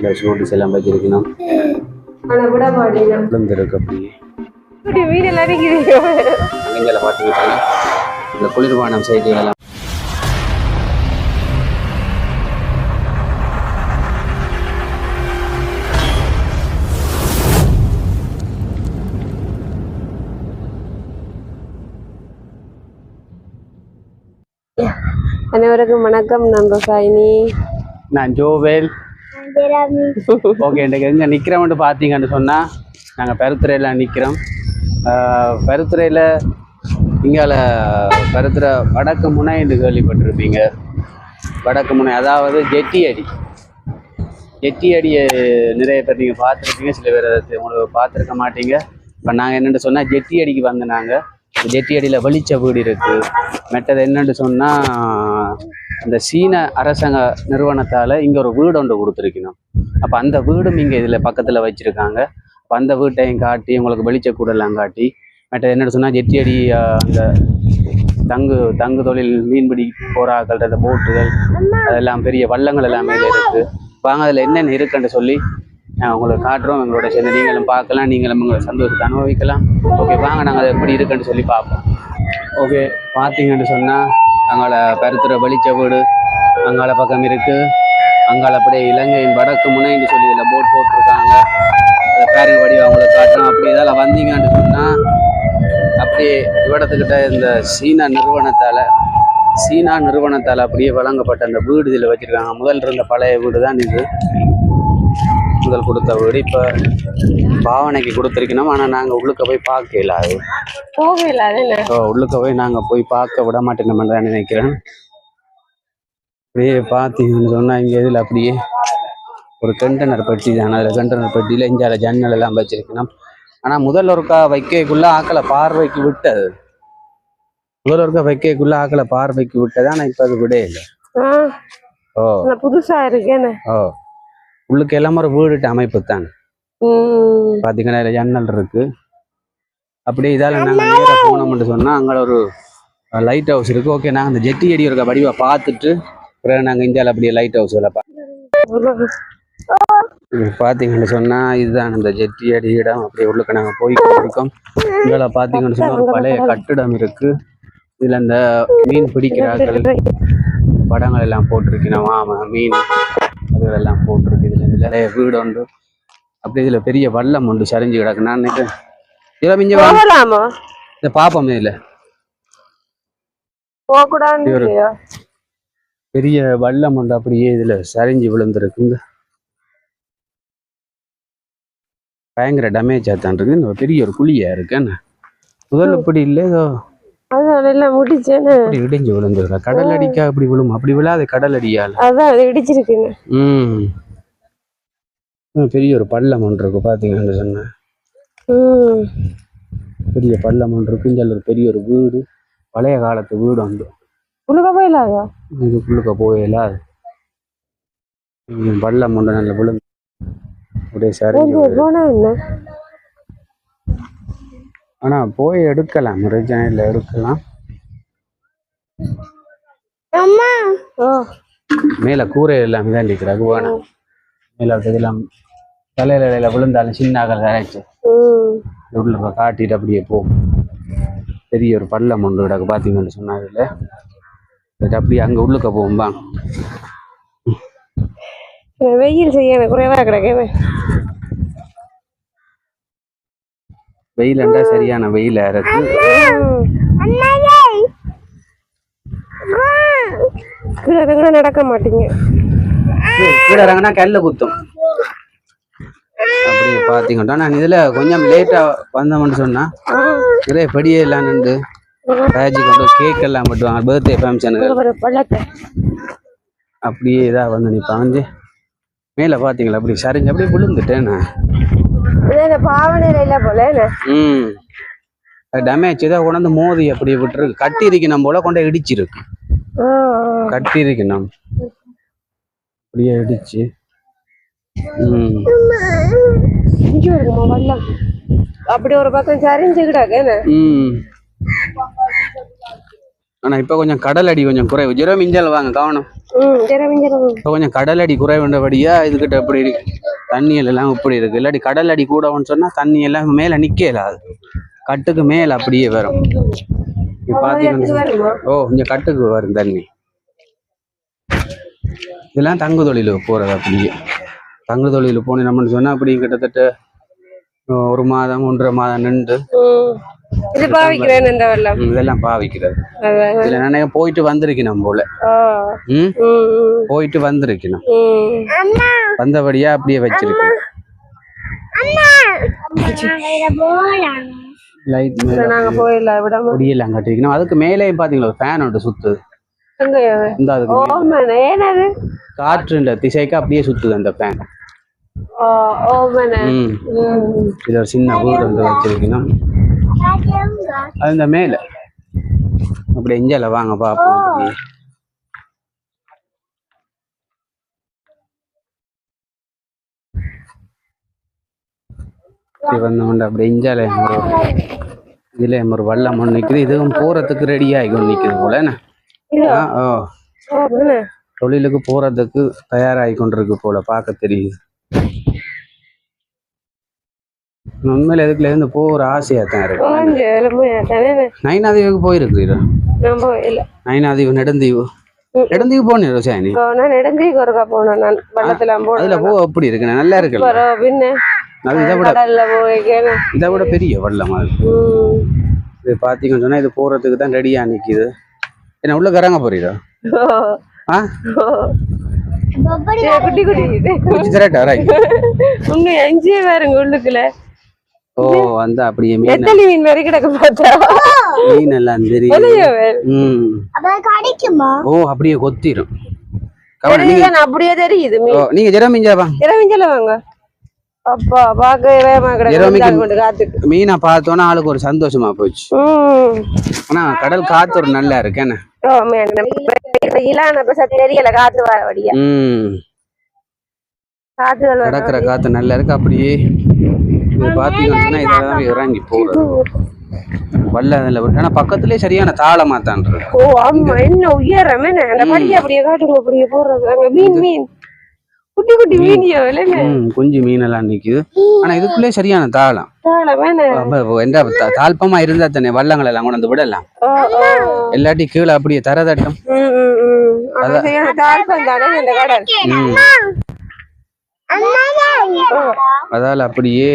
Plus notice எல்லாம் வச்சிருக்கணும். விழுந்திருக்கு. அப்படியே அங்கங்களை பார்த்துக்கிட்டாங்க இந்த குளிர்பானம் செய்திகள் எல்லாம் அனைவருக்கும் வணக்கம். நான் ரசாயினி. நான் ஜோவேல். ஓகே இன்றைக்கு எங்கே நிற்கிறோம்னு பார்த்தீங்கன்னு சொன்னால் நாங்கள் பெருத்துறையில் நிற்கிறோம் பெருத்துறையில் இங்கால பெருத்துறை வடக்கு முனை என்று கேள்விப்பட்டிருப்பீங்க. வடக்கு முனை அதாவது ஜெட்டி அடி. ஜெட்டி அடியை நிறைய பேர் நீங்கள் பார்த்துருப்பீங்க. சில பேர் அதை உங்களுக்கு பார்த்துருக்க மாட்டீங்க. இப்போ நாங்கள் என்னென்னு சொன்னால் ஜெட்டி அடிக்கு வந்து நாங்கள் ஜெட்டி அடியில் வெளிச்ச வீடு இருக்குது மெட்டது என்னென்னு சொன்னால் இந்த சீன அரசாங்க நிறுவனத்தால் இங்கே ஒரு வீடு ஒன்று கொடுத்துருக்கணும். அப்போ அந்த வீடும் இங்கே இதில் பக்கத்தில் வச்சுருக்காங்க. அப்போ அந்த வீட்டையும் காட்டி உங்களுக்கு வெளிச்ச கூடெல்லாம் காட்டி மெட்டது என்னென்னு சொன்னால் ஜெட்டி அடி அந்த தங்கு தங்கு தொழில் மீன்பிடி போராக்கள் அந்த போட்டுகள் அதெல்லாம் பெரிய வள்ளங்கள் எல்லாமே இருக்குது வாங்க அதில் என்னென்ன இருக்குன்னு சொல்லி நான் உங்களுக்கு காட்டுறோம் எங்களோட சேர்ந்து நீங்களும் பார்க்கலாம் நீங்களும் உங்களை சந்தோஷத்தை அனுபவிக்கலாம். ஓகே வாங்க நாங்கள் அதை எப்படி இருக்குன்னு சொல்லி பார்ப்போம். ஓகே பார்த்தீங்கன்னு சொன்னால் அங்கால பருத்துற வெளிச்ச வீடு அங்கால பக்கம் இருக்குது அங்கால அப்படியே இலங்கையின் வடக்கு முனைன்னு சொல்லி இதில் போட் போட்டிருக்காங்க. அதை பேரன் வடி அவங்களை காட்டுறோம். அப்படி இதால் வந்தீங்கன்னு சொன்னால் அப்படியே இவ்விடத்துக்கிட்ட இந்த சீனா நிறுவனத்தால் சீனா நிறுவனத்தால் அப்படியே வழங்கப்பட்ட அந்த வீடு இதில் வச்சுருக்காங்க. முதல் இருந்த பழைய வீடு தான் இது. முதல் கொடுத்த வீடு இப்போ பாவனைக்கு கொடுத்துருக்கணும். ஆனால் நாங்கள் உள்ளுக்க போய் பார்க்கல அது போகல உள்ளுக்க போய் நாங்கள் போய் பார்க்க விட மாட்டேன்னு தான் நினைக்கிறேன். அப்படியே பார்த்தீங்கன்னு சொன்னால் இங்கே இதில் அப்படியே ஒரு கண்டெய்னர் பெட்டி தான். அதில் கண்டெய்னர் பெட்டியில் இஞ்சால ஜன்னல் எல்லாம் வச்சிருக்கணும். ஆனால் முதல் ஒருக்கா வைக்கக்குள்ள ஆக்களை பார்வைக்கு விட்டது. முதல் ஒருக்கா வைக்கக்குள்ள ஆக்களை பார்வைக்கு விட்டது. ஆனால் இப்போ அது விடே இல்லை. ஆ, ஓ. நான் புதுசா இருக்கேன்னு ஓ. உள்ளுக்கு எல்லாம் ஒரு வீடுட்ட அமைப்பு தான். ம் பார்த்தீங்கன்னா இதில் ஜன்னல் இருக்கு. அப்படியே இதால் நாங்கள் நேராக போனோம்னு சொன்னால் அங்கே ஒரு லைட் ஹவுஸ் இருக்குது ஓகே நாங்கள் அந்த ஜெட்டி அடி இருக்க வடிவை பார்த்துட்டு பிறகு நாங்கள் இந்தியாவில் அப்படியே லைட் பா இது பார்த்தீங்கன்னு சொன்னால் இதுதான் இந்த ஜெட்டி அடி இடம். அப்படியே உள்ளுக்கு நாங்கள் போய் இருக்கோம் இதில் பார்த்தீங்கன்னு சொன்னால் ஒரு பழைய கட்டிடம் இருக்குது இதில் இந்த மீன் பிடிக்கிறார்கள். படங்கள் எல்லாம் போட்டிருக்கணும் ஆமாம் மீன் அதுகளெல்லாம் போட்டிருக்கு. இதில் இதில் வீடு உண்டு. அப்படி இதில் பெரிய வல்லம் உண்டு சரிஞ்சு கிடக்கு. நான் நினைக்கிறேன் இதில் மிஞ்ச இதை பார்ப்போம் இதில் பெரிய வல்லம் உண்டு அப்படியே இதில் சரிஞ்சு விழுந்திருக்கு. இந்த பயங்கர டேமேஜ் ஆத்தான் இருக்கு. பெரிய ஒரு குழியா இருக்கு என்ன? முதல்ல இப்படி இல்லை ஏதோ முடிச்சேன்னு இடிஞ்சு விழுந்துருக்கா கடல் அடிக்கா அப்படி விழும். அப்படி விழாது கடல் அடியால் அதான் அது இடிச்சிருக்குன்னு. ம். ம், பெரிய ஒரு பள்ளம் ஒன்று இருக்கு பார்த்தீங்கன்னு சொன்னேன் பெரிய பள்ளம் ஒன்று இருக்கு. இங்கே ஒரு பெரிய ஒரு வீடு. பழைய காலத்து வீடு உண்டு உழுக போயிலாதா இதுக்குள்ளுக்க போயில பள்ளம் உண்டு நல்ல விழுந்து. அப்படியே சரி போனா என்ன? ஆனா போய் எடுக்கலாம். இல்லை எடுக்கலாம். ஓ. மேல கூரை எல்லாம் தான் இருக்கிறாங்க வேணும் மேல இதெல்லாம் தலையில இலையில விழுந்தாலும் சின்ன அகல் கரைச்சு உள்ள காட்டிட்டு அப்படியே போ. பெரிய ஒரு பள்ளம் ஒன்று கிடக்கு பார்த்தீங்கன்னு சொன்னாங்கல்ல அப்படியே அங்கே உள்ளுக்க போகும்பா வெயில் செய்ய குறைவா கிடக்குன்னு வெயிலண்டா சரியான வெயிலா இருக்கு கீழே நடக்க மாட்டீங்க. கீழே இறங்கினா கல்ல குத்தும். அப்படியே பார்த்தீங்கன்னா நான் இதில் கொஞ்சம் லேட்டாக வந்தோம்னு சொன்னா நிறைய படியே எல்லாம் நின்று ராஜி கொண்டு கேக் எல்லாம் மட்டுவாங்க பர்த்டே ஃபங்க்ஷனுக்கு அப்படியே இதாக வந்து நிற்பாங்க மேலே பார்த்தீங்களா? அப்படி சரிஞ்சு அப்படியே விழுந்துட்டேன் நான். இந்த பாவனையில போல டேமேஜ் ஏதோ கொண்டாந்து மோதி அப்படியே விட்டுருக்கு. கட்டி இருக்கணும் போல கொண்டு இடிச்சிருக்கு. கட்டி இருக்கணும் அப்படியே இடிச்சு. ம். இங்கே இருக்குமா வல்லம் அப்படி ஒரு பக்கம் சரிஞ்சு கிடக்கு ஆனால் இப்போ கொஞ்சம் கடல் அடி கொஞ்சம் குறைவு. ஜெரம் மிஞ்சல் வாங்க கவனம். இப்போ கொஞ்சம் கடல் அடி குறைவுண்டபடியா இதுகிட்ட எப்படி இருக்கு. தண்ணியல் எல்லாம் இப்படி இருக்கு. இல்லாட்டி கடல் அடி கூடவுன்னு சொன்னா தண்ணி எல்லாம் மேலே நிக்கல அது. கட்டுக்கு மேல அப்படியே வரும். பார்த்தீங்கன்னா ஓ இங்க கட்டுக்கு வரும் தண்ணி. இதெல்லாம் தங்கு தொழிலுக்கு போறது அப்படியே. தங்கு தொழில் போனோம்னு சொன்னா அப்படி கிட்டத்தட்ட ஒரு மாதம் ஒன்றரை மாதம் நின்று இது பாவிக்கிறேன் இந்த வெள்ளம். இதெல்லாம் பாவிக்கிறது. இதுல நினைக்க போயிட்டு வந்திருக்கணும் போல. போயிட்டு வந்திருக்கணும். வந்தபடியா அப்படியே வச்சிருக்கு லைட் நாங்க போயிடலாம் விடாம. முடியெல்லாம் கட்டிருக்கணும் அதுக்கு மேலேயும் பாத்தீங்களா ஒரு ஃபேன் ஒன்று சுத்துது. இந்த அதுக்கு காற்றுன்ற திசைக்கு அப்படியே சுத்துது அந்த ஃபேன் இது ஒரு சின்ன வீடு வந்து வச்சிருக்கணும். அது இந்த மேல. அப்படி எஞ்சால வாங்க பாப்போம் அப்படியே. இப்படி. வந்தோம்னா அப்படி எஞ்சால இதுல ஒரு வல்லம் ஒன்று நிக்குது. இதுவும் போறதுக்கு ரெடி ஆகி கொண்டு நிக்குது போல என்ன? ஆ, ஓ. தொழிலுக்கு போறதுக்கு தயாராகி கொண்டிருக்கு போல பார்க்க தெரியுது. உண்மையில இதுக்குள்ள இருந்து போகிற ஆசையா தான் இருக்கு. நைனாதீவுக்கு போயிருக்கிறீரா? நான் போயில நைனாதீவு நெடுந்தீவு. நெடுந்தீவு போனீரோ சாணி நான் நெடுந்தீக்கு ஒருக்கா போனேன் நான். வெள்ளத்துல அதுல போனேன் போ அப்படி இருக்கு நல்லா இருக்குல்ல? பின்ன அது இதை விட இதை விட பெரிய வெள்ளம் அது. இது பார்த்தீங்கன்னு சொன்னா இது போறதுக்கு தான் ரெடியா நிக்குது. என்ன உள்ள கரங்க போறீரா? ஆ? குட்டி குட்டி. திரட்டா ரைட் உண்மை அஞ்சே பாருங்க உள்ளுக்குள்ள. ஓ வந்து அப்படியே மீன் நெத்தலி மீன் மாதிரி கிடக்கு பார்த்தா? மீன் எல்லாம் தெரியும். வெளியே வேறு. ம். ஓ அப்படியே கொத்திரும். அப்படியே தெரியுது நீங்க இரவிஞ்சல வாங்க. அப்பா இரவுமிக்கு- வந்தால் கொண்டு காத்துக்கு. மீனை பார்த்தோன்னா ஆளுக்கு ஒரு சந்தோஷமா போச்சு. ம். ஆனா கடல் காத்து ஒரு நல்லா இருக்கு என்ன தெரியல காத்து வர வழியா. வர காத்து நல்லா இருக்கு அப்படியே இது பார்த்தீங்கன்னா இதெல்லாம் இறங்கி போகுது வல்ல அதில் விட்டு ஆனால் பக்கத்துலேயே சரியான தாளமா தான் ஓ ஆமா. என்ன உயரமே அந்த படிக்க அப்படியே காட்டுங்க அப்படியே போடுறது மீன் மீன். குட்டி குட்டி மீன். குஞ்சு மீனெல்லாம் நிக்குது. ஆனா இதுக்குள்ளே சரியான தாளம். என்ன? த- தாழ்ப்பமா இருந்தா தானே வள்ளங்கள் எல்லாம் கொண்டு விடலாம். இல்லாட்டி கீழே அப்படியே தரதட்டம் அதால அப்படியே.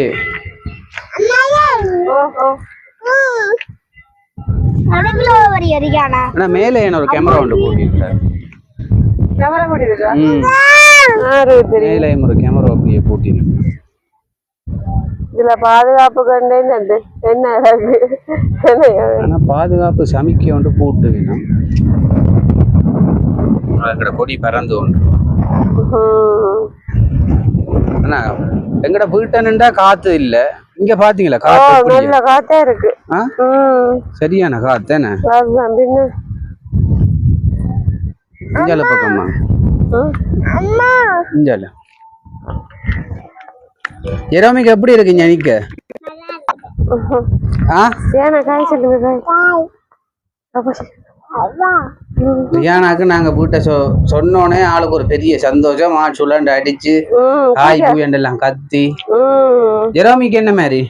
ஆனா மேலே என்ன ஒரு கேமரா ஒன்று போட்டிருக்காரு? கேமரா போட்டுருக்கா ம். ஆறு தெரியும் மேலே ஒரு கேமரா அப்படியே போட்டிருக்கு இதுல பாதுகாப்பு அந்த என்ன அழகு என்ன ஆனா பாதுகாப்பு சமிக்கை ஒன்று போட்டு வேணும். கொடி பறந்து ஒன்று ஆனா எங்கட வீட்டை நின்றா காத்து இல்ல. இங்க பாத்தீங்களா காத்து எப்படி? நல்ல காத்தா இருக்கு. சரியான காத்து என்ன இஞ்சால பக்கமா ம். இஞ்சால. எரோமிக்கு எப்படி இருக்கு நிக்க? ஆ? காய் சொல்லுங்க காய். ரியானாக்கு நாங்க வீட்டை சொ சொன்னோனே ஆளுக்கு ஒரு பெரிய சந்தோஷம். ஆள் சுழண்டு அடிச்சு காய் பூயண்டெல்லாம் கத்தி. ஜெரோமிக்கு என்ன மாதிரி?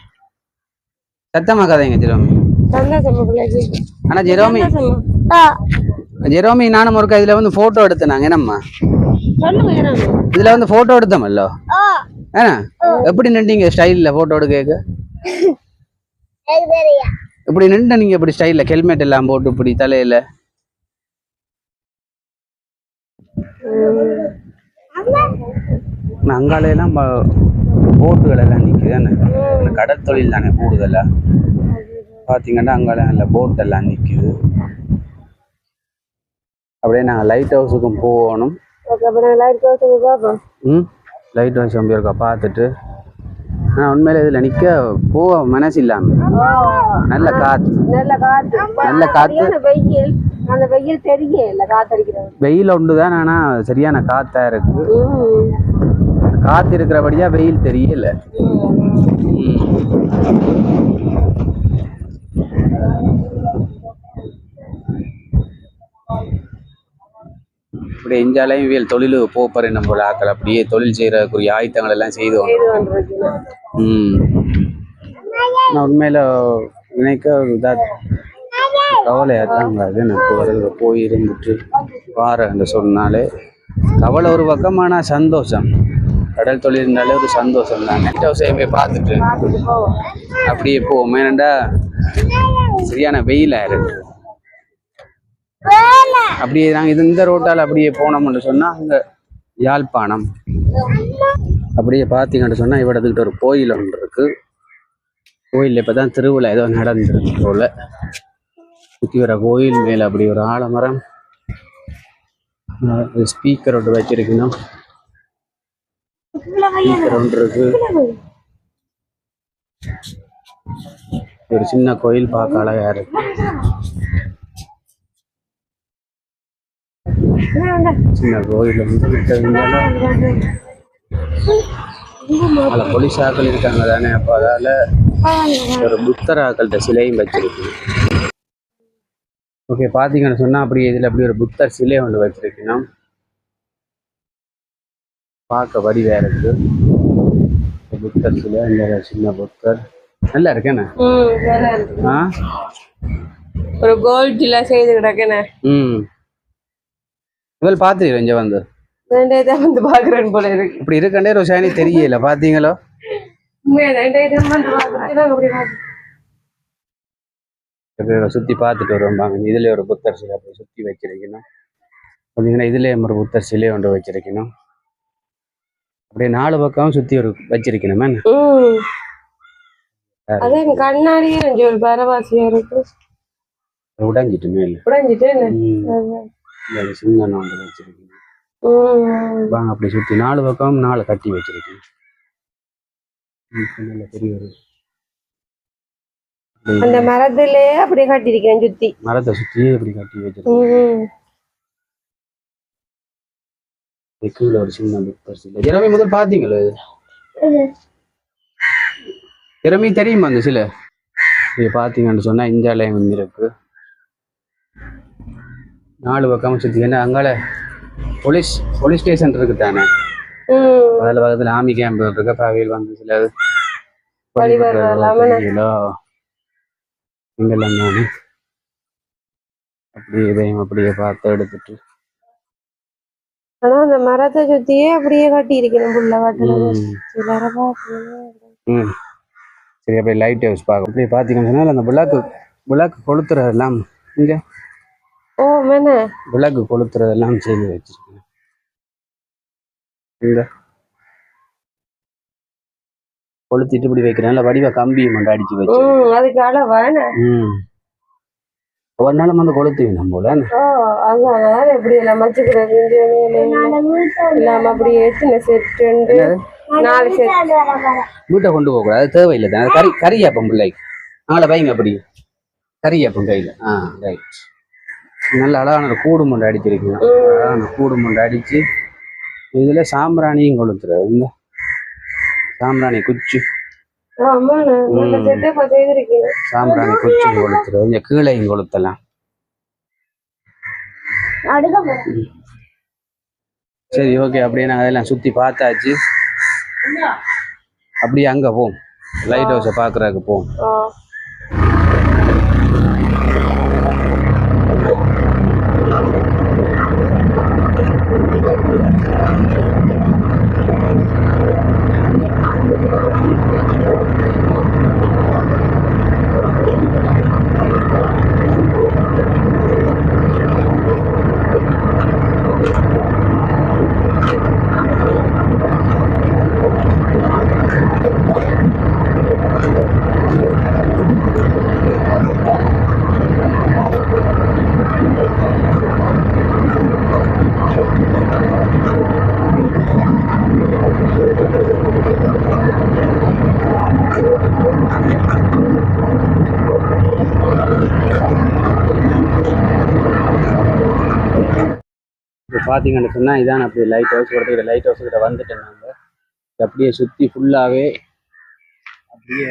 சத்தமா கதைங்க ஜெரோமி. ஆனா ஜெரோமி. ஆ. ஜெரோமி நானும் ஒருக்கா இதுல வந்து போட்டோ எடுத்தேனாங்க என்னம்மா? இதுல வந்து போட்டோ எடுத்தோமல்லோ? ஏன்னா எப்படி நின்றீங்க ஸ்டைல்ல போட்டோ எடுக்க இப்படி நின்று நீங்க இப்படி ஸ்டைல்ல ஹெல்மெட் எல்லாம் போட்டு இப்படி தலையில? ஆனா அங்கால எல்லாம் ப- போட்டுகள் எல்லாம் நிக்குது என்ன இந்த கடல் தொழில் தானே கூடுதலா? பாத்தீங்கன்னா அங்கால நல்ல போட் எல்லாம் நிக்குது. அப்படியே நாங்க லைட் ஹவுஸுக்கும் போகணும். ம்? லைட் ஹவுஸ் அம்பி இருக்கா பார்த்துட்டு. ஆனால் உண்மையில இதில் நிற்க போக மனசு இல்லாமல் நல்ல காற்று நல்ல காத்து. காத்து. வெயில் அந்த வெயில் தெரியல காத்தடிக்கிறது. வெயில் தான் ஆனால் சரியான காற்றா இருக்கு. காற்று இருக்கிறபடியா வெயில் தெரியல. இப்படி எஞ்சாலையும் இவியல் தொழிலுக்கு போப்பாரு நம்ம ஆக்கள். அப்படியே தொழில் செய்யறதுக்குரிய ஆயுத்தங்கள் எல்லாம் செய்து ம். நான் உண்மையில நினைக்க ஒரு இதா கவலையாக தாங்க அது எனக்கு வருது போய் இருந்துட்டு வாரேன்னு சொன்னாலே கவலை ஒரு பக்கமான சந்தோஷம். கடல் தொழில் இருந்தாலே ஒரு சந்தோஷம் தான். நெட் ஹவுஸையும் பார்த்துட்டு அப்படியே போவோம். ஏனண்டா சரியான வெயிலாக இருக்கு. அப்படியே நாங்கள் இது இந்த ரோட்டால் அப்படியே போனோம்னு சொன்னால் அங்கே யாழ்ப்பாணம். அப்படியே பார்த்தீங்கன்னு சொன்னால் இவ்வளோத்துக்கிட்ட ஒரு கோயில் ஒன்று இருக்கு. கோயிலில் இப்போ தான் திருவிழா ஏதோ நடந்துருக்கு போல். சுற்றி வர கோயில் மேலே அப்படி ஒரு ஆலமரம். ஸ்பீக்கர் ஒன்று வச்சிருக்கணும். ஸ்பீக்கர் ஒன்று இருக்கு. ஒரு சின்ன கோயில் பார்க்க அழகா இருக்கு. சின்ன கோயில் வந்து அதில் போலீஸ் ஆக்கள் இருக்காங்க தானே அப்போ அதால ஒரு புத்தர் ஆக்கள்கிட்ட சிலையும் வச்சிருக்கு ஓகே பார்த்தீங்கன்னு சொன்னால் அப்படி இதில் அப்படி ஒரு புத்தர் சிலை ஒன்று வச்சிருக்கணும் பார்க்க வடிவா இருக்கு. இந்த புத்தர் சிலை இந்த சின்ன புத்தர். நல்லா இருக்கேண்ணே இருக்கு. ஆ? ஒரு கோல்ட்ல செய்து கிடக்குனே. ம். இவள் பார்த்துருக்கேன் இங்கே வந்து? வந்து பாக்குறேன் போல இருக்கு. இப்படி இருக்கண்டே ஒரு ஷானி தெரியல பார்த்தீங்களோ உண்மையா ரெண்டே தான் வந்து பாக்குறேன் நாங்க அப்படி பாக்குறோம் இப்படி சுற்றி பார்த்துட்டு வருவாங்க இதில் ஒரு புத்தர் சிலை அப்படி சுற்றி வச்சிருக்கணும் பார்த்தீங்கன்னா இதுலேயும் ஒரு புத்தர் சிலை ஒன்று வச்சிருக்கணும் அப்படியே நாலு பக்கம் சுற்றி ஒரு வச்சிருக்கணுமே. அதே கண்ணாடியே கொஞ்சம் ஒரு பரவாசியா இருக்கு. உடஞ்சிட்டு மேலே உடைஞ்சிட்டு சின்ன ஒன்று வச்சிருக்கணும். வாங்க அப்படி சுற்றி நாலு பக்கம் நாலு கட்டி வச்சிருக்கணும். ம், நல்ல பெரிய ஒரு அப்படி அந்த மரத்திலே அப்படியே கட்டிருக்கேன் சுத்தி. மரத்தை சுற்றி இப்படி கட்டி கீழே ஒரு சின்ன ஜெரமி முதல் பார்த்தீங்களோ இது? ஜெரமி தெரியுமா அந்த சிலை? இது பார்த்தீங்கன்னு சொன்னா இந்தியாலயம் வந்து இருக்கு நாலு பக்கம் சுற்றி என்ன அங்கால போலீஸ் போலீஸ் ஸ்டேஷன் இருக்கு தானே? அதில் பக்கத்தில் ஆர்மி கேம்ப் இருக்கு. பாவையில் வந்து சில இங்கெல்லாம் தானே அப்படியே இதையும் அப்படியே பார்த்து எடுத்துட்டு. ஆனா அந்த மரத்தை சுத்தியே அப்படியே கட்டி இருக்கணும் புள்ள ம். சரி அப்படியே லைட் ஹவுஸ் பார்க்க அப்படியே பார்த்தீங்கன்னு அந்த விளக்கு விளக்கு கொளுத்துறதெல்லாம் இங்கே. ஓ மேன விளக்கு கொளுத்துறதெல்லாம் செய்து வச்சிருக்கேன். இந்த கொளுத்திட்டு இப்படி வைக்கிறேன். நல்ல வடிவ கம்பி மட்டும் அடிச்சு வச்சு. ம் அதுக்கு அளவான ம். ஒரு நாளும் வந்து கொளுத்துவேன் போல. ஓ அதான். அதான் எப்படி எல்லாம் வச்சுக்கிறது இல்லாம அப்படியே எத்தனை செட் ரெண்டு நாலு செட் வீட்டை கொண்டு போகக்கூடாது அது தேவையில்லை தான். அது கறி கறியாப்பம் பிள்ளை நாளை வைங்க அப்படி கறியாப்பம் கையில். ஆ ரைட் நல்ல அழகான கூடு முண்டை அடிச்சிருக்கீங்க அழகான கூடு முண்டை அடிச்சு இதில் சாம்பிராணியும் கொளுத்துறது இந்த சாம்பிராணி குச்சி. சாம்பிராணி குச்சி கொளுத்துறது. இந்த கீழையும் கொளுத்தலாம். சரி ஓகே. அப்படியே நாங்கள் அதெல்லாம் சுற்றி பார்த்தாச்சு. அப்படியே அங்கே போவோம். லைட் ஹவுஸை பார்க்குறதுக்கு போவோம். பார்த்தீங்கன்னு சொன்னால் இதான் அப்படி லைட் ஹவுஸ் ஒருத்தர் லைட் ஹவுஸ் கிட்ட வந்துட்டேன் நாங்கள் அப்படியே சுற்றி ஃபுல்லாகவே அப்படியே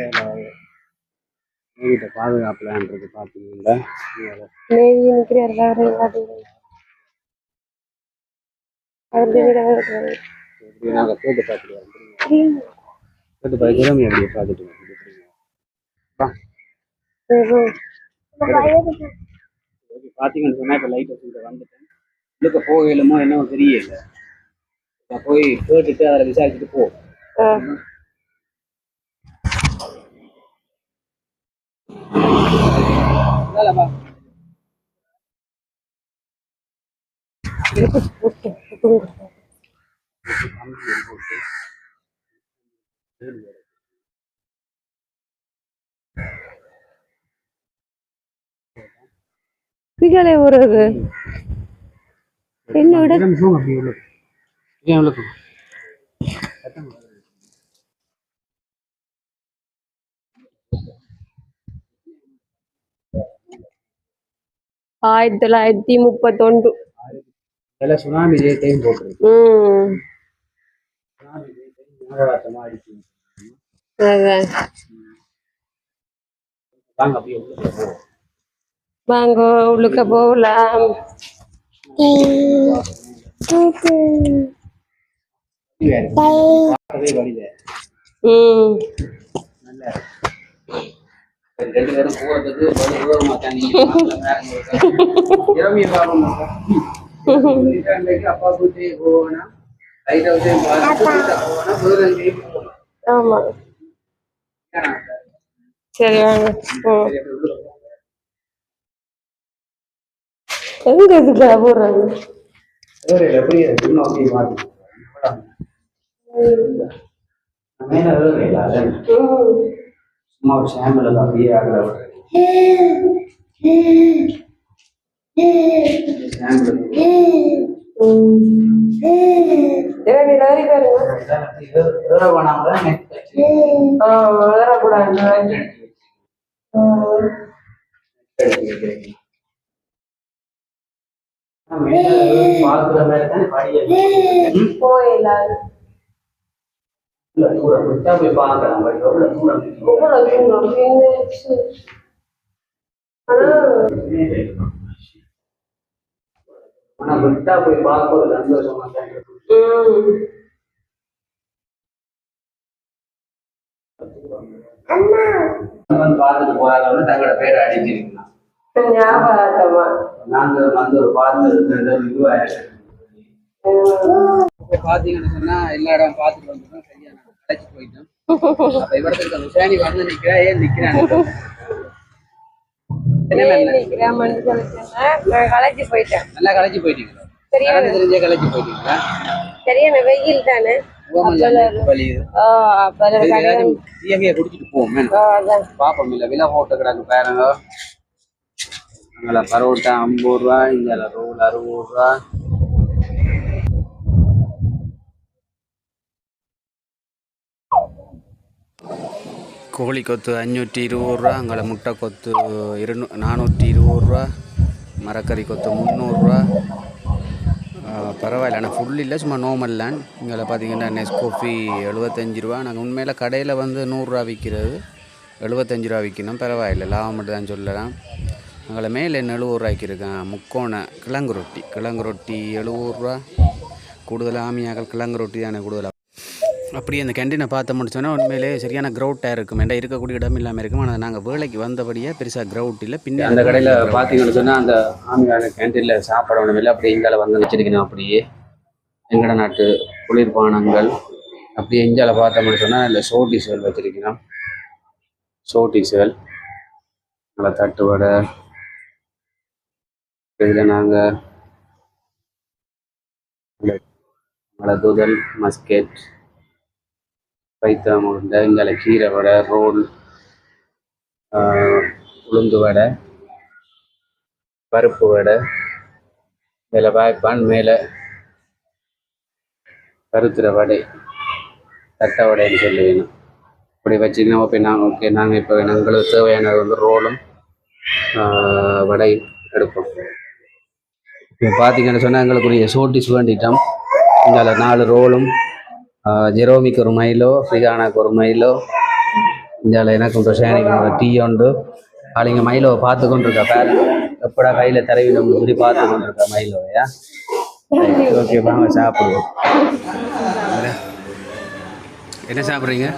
வீட்டை பாதுகாப்புலான்றது பார்த்தீங்கன்னா நாங்கள் கேட்டு பார்த்துட்டு கேட்டு அப்படியே பார்த்தீங்கன்னு சொன்னால் இப்போ லைட் வச்சுட்டு வந்துட்டேன். இதுக்கு போகலுமோ என்னவோ தெரியல. நான் போய் கேட்டுட்டு அதில் விசாரிச்சுட்டு போ. பிகலை வருது என்னோட ஆயிரத்தி தொள்ளாயிரத்தி முப்பத்தொண்டு எல்லாம் சுனாமி இதே டைம் போட்டுருக்கு. ம். சுனாமி இதே டைம் ஞாபகார்த்தமாக அடிச்சு அதான் வாங்க அப்படியே உள்ள போ வாங்க உள்ளுக்க போகலாம் பார்க்கவே வழியில ம் நல்ல ரெண்டு பேரும் போறதுக்கு இரவிய அப்பா கூட்டி போவேனா லைட் வந்து போவேனா புதுரங்கி ஆமா. சரி வாங்க. எங்க இதுக்கு போடுறது சும்மா ஒரு சாம்பிள் அப்படியே ஆகல சாம்பிள் இரவி லாரி பாருங்க ஆ வளரக்கூடாது போயிடலாம் போய் எவ்வளவு தூரம்? தூரம் பின்னுச்சு. ஆனா ஆனா விட்டா போய் ஒரு சந்தோஷமா தான் இருக்கும். பார்த்துட்டு போறாங்க தங்களோட பேரை அடிச்சிருக்கலாம் ஞாபகமா நாங்க வந்து ஒரு பார்த்து இதுவாயிருக்கோம் பாத்தீங்கன்னு சொன்னா எல்லா இடம் பார்த்துட்டு வந்துட்டோம் சரியா நான் கடைச்சி போயிட்டோம். அப்ப இவரத்துக்கு அந்த சேனி வந்து நிக்கிறா ஏன் நிக்கிறான் களைச்சு போயிட்டேன். நல்லா களைச்சி போயிட்டீங்களா? சரியா நடந்து தெரிஞ்சே களைச்சி போயிட்டீங்களா? சரியான வெயில் தானே. குடிச்சிட்டு போவோம். பாப்போம் இல்ல விலை போட்டு கிடக்கு பாருங்க. இங்கே பரோட்டா ஐம்பது ரூபா இங்கே ரோல் அறுபது ரூபா. கோழி கொத்து அஞ்சூற்றி இருபது ரூபா அங்கே முட்டை கொத்து இருநூ நானூற்றி இருபது ரூபா மரக்கறி கொத்து முந்நூறுரூவா பரவாயில்ல ஆனால் ஃபுல் இல்லை சும்மா நோமல் லேண்ட் இங்கே பார்த்தீங்கன்னா நெஸ்கோஃபி எழுபத்தஞ்சு ரூபா நாங்கள் உண்மையில் கடையில் வந்து நூறுரூவா விற்கிறது எழுபத்தஞ்சு ரூபா விற்கணும் பரவாயில்ல லாபம் மட்டும் தான் சொல்லலாம். அங்கே மேலே எழுபது ரூபாய்க்கு இருக்கேன் முக்கோண கிழங்கு ரொட்டி கிழங்கு ரொட்டி எழுபது ரூபா கூடுதலாக ஆமியாக்கள் கிழங்கு ரொட்டி தானே கூடுதலாக அப்படி அந்த கேண்டீனை பார்த்த முடிச்சோன்னா உண்மையிலே சரியான க்ரௌட்டாக இருக்கும். ஏன்டா இருக்கக்கூடிய இடம் இல்லாமல் இருக்கும். ஆனால் நாங்கள் வேலைக்கு வந்தபடியே பெருசாக க்ரௌட் இல்லை. பின்ன அந்த கடையில் பார்த்தீங்கன்னு சொன்னால் அந்த ஆமியான கேண்டீனில் சாப்பாடு ஒன்றும் இல்லை. அப்படியே இங்கால வந்து வச்சிருக்கணும் அப்படியே. எங்கட நாட்டு குளிர்பானங்கள். அப்படியே இஞ்சால பார்த்தோம்னு சொன்னால் இல்லை சோட்டிஸ்கள் வச்சிருக்கணும். சோட்டிஸ்கள் நல்லா தட்டு வடை. இதில் நாங்கள் மலதுதல் மஸ்கெட் பைத்தம் உருண்டை இங்கே கீரை வடை ரோல் ஆஹ், உளுந்து வடை பருப்பு வடை மேலே வாய்ப்பான் மேலே கருத்துற வடை தட்டை வடைன்னு சொல்லி வேணும். இப்படி வச்சுக்கணும் இப்போ நாங்கள் ஓகே நாங்கள் இப்போ எங்களுக்கு தேவையானது வந்து ரோலும் ஆஹ், வடை எடுப்போம். இப்போ பார்த்தீங்கன்னு சொன்னால் எங்களுக்குரிய சோட்டிஸ் வேண்டிட்டோம். இங்கே நாலு ரோலும் ஜெரோமிக்கு ஒரு மைலோ ஃப்ரிகானாக்கு ஒரு மைலோ இந்தியாவில் எனக்கு ஒரு ஷேனிக்கு ஒரு டீ உண்டு. ஆளுங்க மைலோவை பார்த்து கொண்டிருக்கா பேர். எப்படா கையில் தரவிடும் சொல்லி பார்த்து கொண்டிருக்கா மைலோவையா ஓகே வாங்க சாப்பிடுவோம். என்ன சாப்பிட்றீங்க?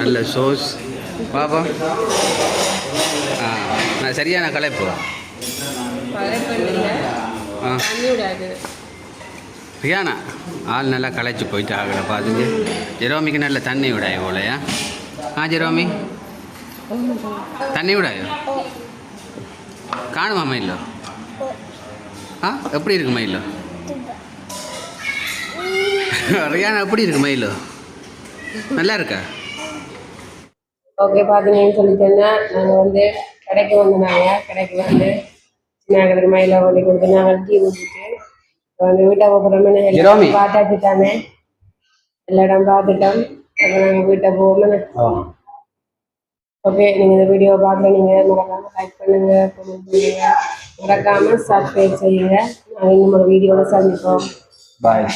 நல்ல சோஸ் பாப்பா ஆ நான் சரியான கலைப்பு ரியானா ஆள் நல்லா களைச்சி போயிட்டு ஆகலை பார்த்துங்க ஜெரோமிக்கு நல்ல தண்ணி விடாய் போலையா ஆ ஜெரோமி? தண்ணி விடாயோ காணுமா மயிலோ? ஆ எப்படி இருக்கு மயிலோ? ரியானா எப்படி இருக்கு மயிலோ? நல்லா இருக்கா? ஓகே பார்த்தீங்கன்னு சொல்லிட்டேன்னா நாங்கள் வந்து கடைக்கு வந்தோம்னாங்க கடைக்கு வந்து நாங்களுக்கு மயில கொண்டு கொடுத்து நாங்கள் டீ ஊற்றிட்டு வந்து வீட்டை. எல்லாம் பார்த்தாச்சு தானே எல்லா இடம் பார்த்துட்டோம். அப்புறம் நாங்கள் வீட்டை போகணும் ஓகே நீங்கள் இந்த வீடியோ பார்க்க நீங்கள் மறக்காமல் லைக் பண்ணுங்க கமெண்ட் பண்ணுங்க. மறக்காமல் சப்ஸ்கிரைப் செய்யுங்க. நாங்கள் இன்னும் ஒரு வீடியோவில் சந்திப்போம். பாய்